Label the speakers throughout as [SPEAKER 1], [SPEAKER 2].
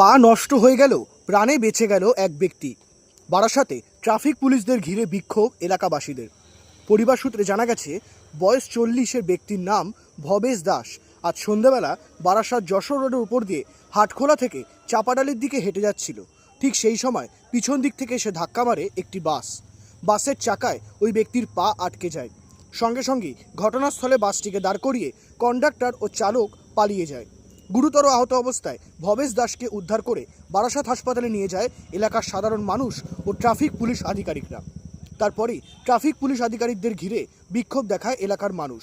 [SPEAKER 1] পা নষ্ট হয়ে গেল, প্রাণে বেঁচে গেল এক ব্যক্তি। বারাসাতে ট্রাফিক পুলিশদের ঘিরে বিক্ষোভ এলাকাবাসীদের। পরিবার সূত্রে জানা গেছে, বয়স চল্লিশের ব্যক্তির নাম ভবেশ দাস। আজ সন্ধ্যাবেলা বারাসাত যশোর রোডের উপর দিয়ে হাটখোলা থেকে চাপাডালির দিকে হেঁটে যাচ্ছিল। ঠিক সেই সময় পিছন দিক থেকে এসে ধাক্কা মারে একটি বাস। বাসের চাকায় ওই ব্যক্তির পা আটকে যায়। সঙ্গে সঙ্গে ঘটনাস্থলে বাসটিকে দাঁড় করিয়ে কন্ডাক্টর ও চালক পালিয়ে যায়। গুরুতর আহত অবস্থায় ভবেশ দাসকে উদ্ধার করে বারাসাত হাসপাতালে নিয়ে যায় এলাকার সাধারণ মানুষ ও ট্রাফিক পুলিশ আধিকারিকরা। তারপরেই ট্রাফিক পুলিশ আধিকারিকদের ঘিরে বিক্ষোভ দেখায় এলাকার মানুষ।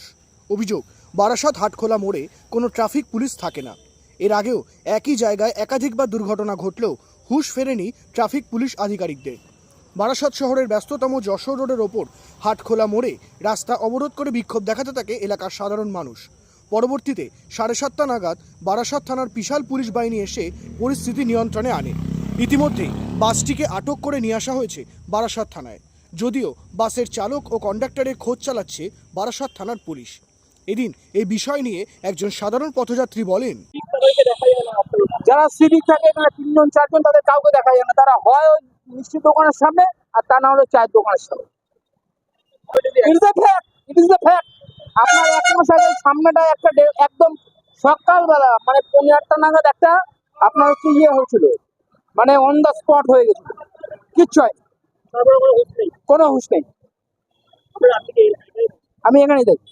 [SPEAKER 1] অভিযোগ, বারাসাত হাটখোলা মোড়ে কোনো ট্রাফিক পুলিশ থাকে না। এর আগেও একই জায়গায় একাধিকবার দুর্ঘটনা ঘটলেও হুশ ফেরেনি ট্রাফিক পুলিশ আধিকারিকদের। বারাসাত শহরের ব্যস্ততম যশোর রোডের ওপর হাটখোলা মোড়ে রাস্তা অবরোধ করে বিক্ষোভ দেখাতে থাকে এলাকার সাধারণ মানুষ। পরবর্তীতে সাড়ে সাতটা নাগাদ বারাসাত থানার বিশাল পুলিশ বাহিনী এসে পরিস্থিতি নিয়ন্ত্রণে আনে। ইতিমধ্যেই বাসটিকে আটক করে নিয়ে আসা হয়েছে বারাসাত থানায়। যদিও বাসের চালক ও কন্ডাক্টরের খোঁজ চালাচ্ছে বারাসাত থানার পুলিশ। এদিন এই বিষয় নিয়ে একজন সাধারণ পথযাত্রী বলেন
[SPEAKER 2] যারা সিভিক থাকে এখানে তিনজন চারজন তাদের কাউকে দেখা যায় না। তারা হয় ওই মিষ্টির দোকানের সামনে আর তা না হলে চায়ের দোকানের সামনে। It is fact it is fact আপনার এক মাস আগে সামনেটা একটা একদম সকালবেলা মানে পনেরো আটটা নাগাদ একটা আপনার হচ্ছে ইয়ে হয়েছিল। মানে অন দ্য স্পট হয়ে গেছিল। কিচ্ছু হয় কোনো হুশ নেই। আমি এখানেই দেখি।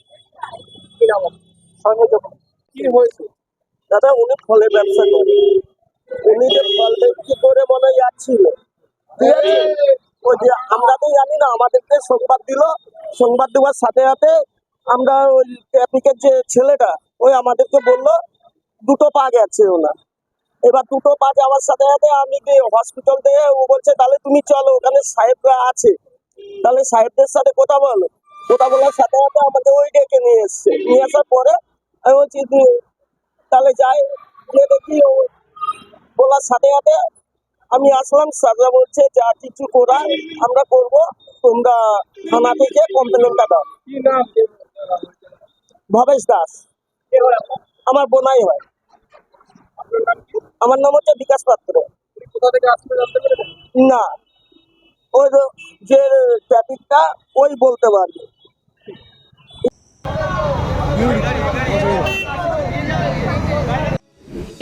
[SPEAKER 2] কি হয়েছে?
[SPEAKER 3] দাদা উনি ফলের ব্যবসা করে উনি যে ফল বিক্রি করে মনে যাচ্ছিল। ঠিক আছে? আমরা তো জানি না আমাদেরকে সংবাদ দিল। সংবাদ দেওয়ার সাথে সাথে আমরা ওই ট্রাফিকের যে ছেলেটা, ওই আমাদেরকে বলল, দুটো পা গেছে ওনার। এবার দুটো পা যাওয়ার সাথে সাথে আমি হসপিটাল থেকে ও বলছে, তাহলে তুমি চলো, ওখানে সাহেবরা আছে। তাহলে সাহেবদের সাথে কথা বলো। কথা বলার সাথে সাথে আমাদের ওই ডেকে নিয়ে এসছে। নিয়ে আসার পরে আমি বলছি তাহলে যাই। দেখি ও বলার সাথে সাথে আমি আসলাম, স্যাররা বলছে, যা কিছু করার আমরা করব, তোমরা থানা থেকে কমপ্লেনটা দাও। ভবেশ দাস। আমার বোনাই হয়। আমার নাম হচ্ছে বিকাশ পাত্র। না। ওই যে- যে ট্রাফিকটা ওই বলতে পারবে।